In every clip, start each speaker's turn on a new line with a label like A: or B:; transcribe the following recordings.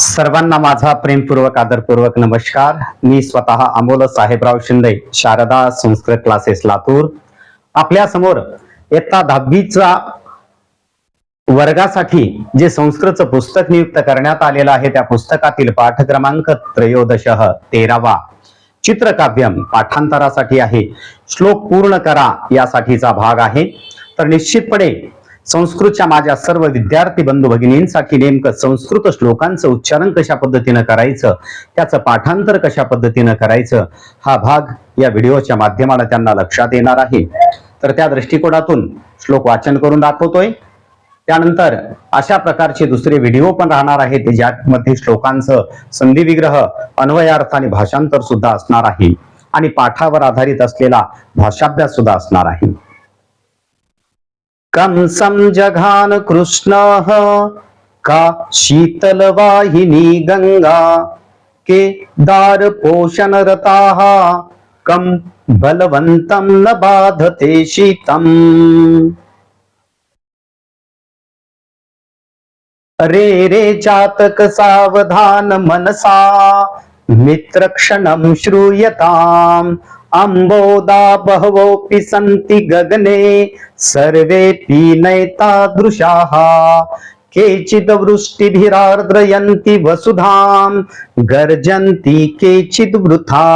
A: सर्वांना माझा प्रेमपूर्वक आदरपूर्वक नमस्कार. मी स्वतः अमोल साहेबराव शिंदे शारदा संस्कृत क्लासेस लातूर. आपल्यासमोर इयत्ता दहावीचा वर्गासाठी जे संस्कृतचं पुस्तक नियुक्त करण्यात आलेलं आहे त्या पुस्तकातील पाठ क्रमांक त्रयोदश तेरावा चित्रकाव्यम पाठांतरासाठी आहे. श्लोक पूर्ण करा यासाठीचा भाग आहे. तर निश्चितपणे संस्कृतच्या माझ्या सर्व विद्यार्थी बंधू भगिनींसाठी नेमकं संस्कृत श्लोकांचं उच्चारण कशा पद्धतीनं करायचं त्याचं पाठांतर कशा पद्धतीनं करायचं हा भाग या व्हिडिओच्या माध्यमानं त्यांना लक्षात येणार आहे. तर त्या दृष्टिकोनातून श्लोक वाचन करून दाखवतोय. त्यानंतर अशा प्रकारचे दुसरे व्हिडिओ पण राहणार आहेत ज्यामध्ये श्लोकांचं संधी विग्रह अन्वयार्थ आणि भाषांतर सुद्धा असणार आहे. आणि पाठावर आधारित असलेला भाषाभ्यास सुद्धा असणार आहे. कंसं जघान कृष्णः का शीतलवाहिनी गङ्गा गंगा के दार पोषण रता कम न बाधते शीतम्। रे रे चातक सावधान मनसा मित्रक्षणं श्रूयताम्। अम्बोदा बहवोऽपि सन्ति गगने सर्वेऽपि नैतादृशाः केचित् वृष्टिभिरार्द्रयन्ति वसुधाम् गर्जन्ति केचिद् वृथा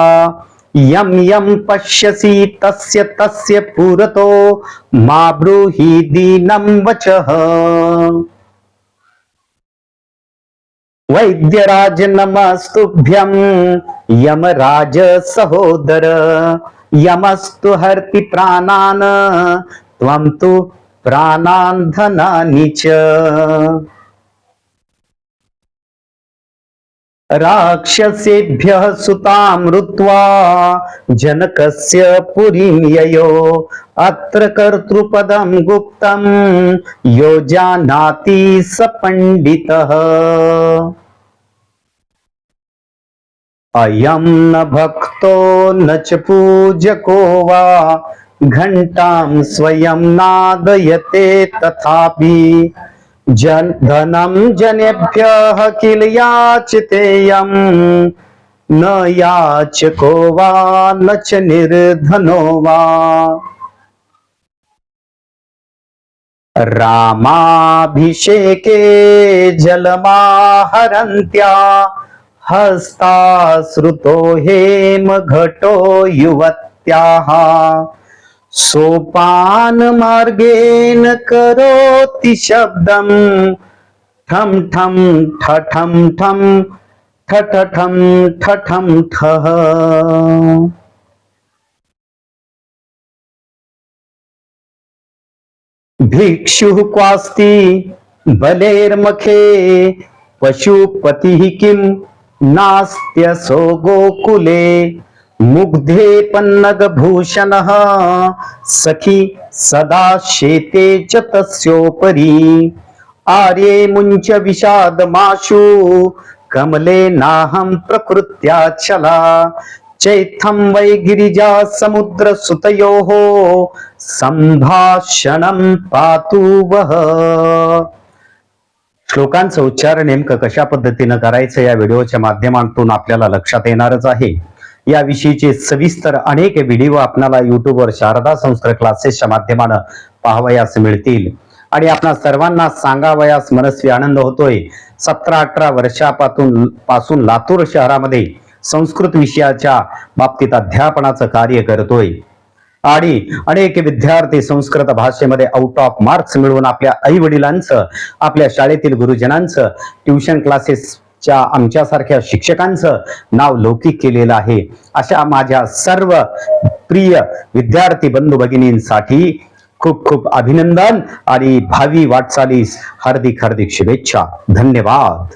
A: यं यं पश्यसि तस्य तस्य पुरतो मा ब्रूहि दीनं वचः। वैद्यराज नमस्तुभ्यं यमराज सहोदर यमस्तु हर्ति प्राणान् त्वं तु प्राणान् धनानि च। राक्षसेभ्यः सुतां ऋत्वा जनकस्य पुरीं ययो अत्र कर्तृपदं गुप्तं यो जानाति स पण्डितः अयं न भक्तो न च पूजको वा घण्टां स्वयं नादयते तथापि। जन धनं जनेभ्यः किल याचितेयं न याचको वा न च निर्धनो वा। रामाभिषेके जलमाहरन्त्या हस्ताश्रुतो हेमघटो युवत्याः। सोपानमार्गेण करोति शब्दं। ठं ठं ठठं ठं ठठठं ठठं ठः। भिक्षुः क्वास्ति बलेर्मखे पशुपतिः किम्? नास्त्यसो गोकुले मुग्धे पन्नगभूषणः सखी सदा शेते च तस्योपरि। आर्ये मुञ्च विषादमाशु कमले नाहं प्रकृत्याचला चैथं वै गिरिजा समुद्र सम्भाषणं पातु वह श्लोकांचं उच्चार नेमकं कशा पद्धतीनं करायचं या व्हिडिओच्या माध्यमातून आपल्याला लक्षात येणारच आहे. याविषयीचे सविस्तर अनेक व्हिडिओ आपल्याला युट्यूबवर शारदा संस्कृत क्लासेसच्या माध्यमानं पाहावयास मिळतील. आणि आपणा सर्वांना सांगावयास मनस्वी आनंद होतोय. सतरा अठरा वर्षापासून पासून लातूर शहरामध्ये संस्कृत विषयाच्या बाबतीत अध्यापनाचं कार्य करतोय. आणि अनेक विद्यार्थी संस्कृत भाषेमध्ये आउट ऑफ मार्क्स मिळवून आपल्या आई वडिलांचं आपल्या शाळेतील गुरुजनांचं ट्युशन क्लासेसच्या आमच्यासारख्या शिक्षकांचं नाव लौकिक केलेलं आहे. अशा माझ्या सर्व प्रिय विद्यार्थी बंधू भगिनींसाठी खूप खूप अभिनंदन आणि भावी वाटचालीस हार्दिक हार्दिक शुभेच्छा. धन्यवाद.